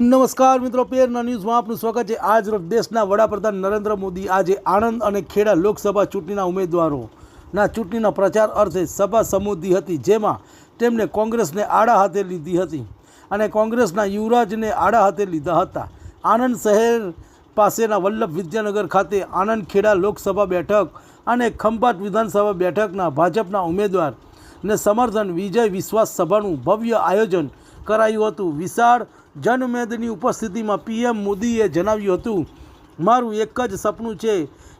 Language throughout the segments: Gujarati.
નમસ્કાર મિત્રો, પેરના ન્યૂઝમાં આપનું સ્વાગત છે. આજ દેશના વડાપ્રધાન નરેન્દ્ર મોદી આજે આણંદ અને ખેડા લોકસભા ચૂંટણીના ઉમેદવારોના ચૂંટણીના પ્રચાર અર્થે સભા સંબોધી હતી, જેમાં તેમણે કોંગ્રેસને આડા હાથે લીધી હતી અને કોંગ્રેસના યુવરાજને આડા હાથે લીધા હતા. આણંદ શહેર પાસેના વલ્લભ વિદ્યાનગર ખાતે આણંદ ખેડા લોકસભા બેઠક અને ખંભાત વિધાનસભા બેઠકના ભાજપના ઉમેદવારને સમર્થન વિજય વિશ્વાસ સભાનું ભવ્ય આયોજન કરાયું હતું. વિશાળ જનમેદની ઉપસ્થિતિમાં પીએમ મોદીએ જણાવ્યું હતું, મારું એક જ સપનું છે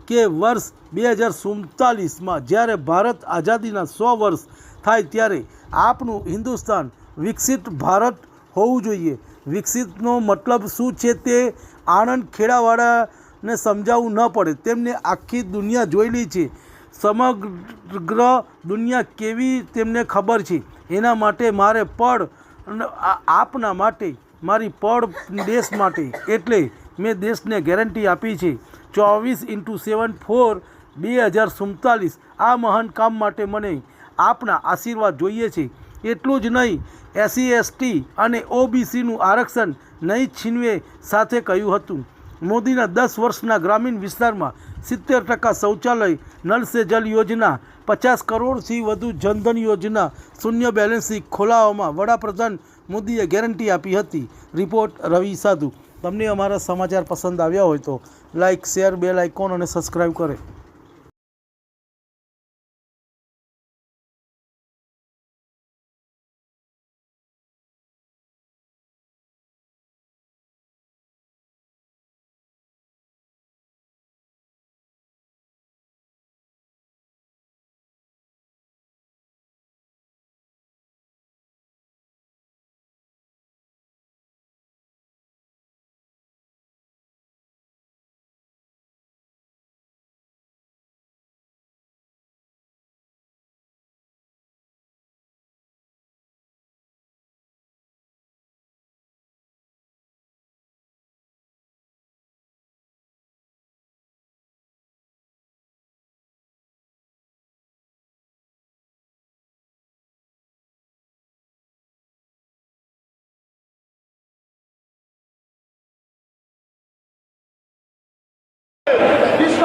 કે વર્ષ બે હજાર સુડતાલીસમાં જ્યારે ભારત આઝાદીના સો વર્ષ થાય ત્યારે આપનું હિન્દુસ્તાન વિકસિત ભારત હોવું જોઈએ. વિકસિતનો મતલબ શું છે તે આણંદ ખેડાવાળાને સમજાવવું ન પડે. તેમને આખી દુનિયા જોયેલી છે. સમગ્ર દુનિયા કેવી તેમને ખબર છે. એના માટે મારે પડ આપના માટે મારી પડ દેશ માટે એટલે મેં દેશને ગેરંટી આપી છે. ચોવીસ ઇન્ટુ સેવન ફોર બે હજાર સુડતાલીસ આ મહાન કામ માટે મને આપના આશીર્વાદ જોઈએ છે. એટલું જ નહીં એસસી એસટી અને ઓબીસીનું આરક્ષણ નહીં છીનવે સાથે કહ્યું હતું. મોદીના દસ વર્ષના ગ્રામીણ વિસ્તારમાં સિત્તેર ટકા શૌચાલય નળ સે જલ યોજના, પચાસ કરોડથી વધુ જનધન યોજના, શૂન્ય બેલેન્સથી ખોલાવવામાં વડાપ્રધાન મોદીએ ગેરંટી આપી હતી. રિપોર્ટ રવિ સાધુ. તમને અમારા સમાચાર પસંદ આવ્યા હોય તો લાઇક શેર, બેલ આઇકોન અને સબસ્ક્રાઈબ કરે.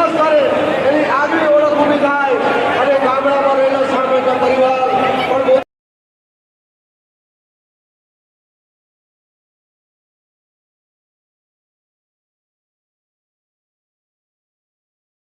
વિશ્વાસ કરે એની આગવી ઓળખ ઊભી થાય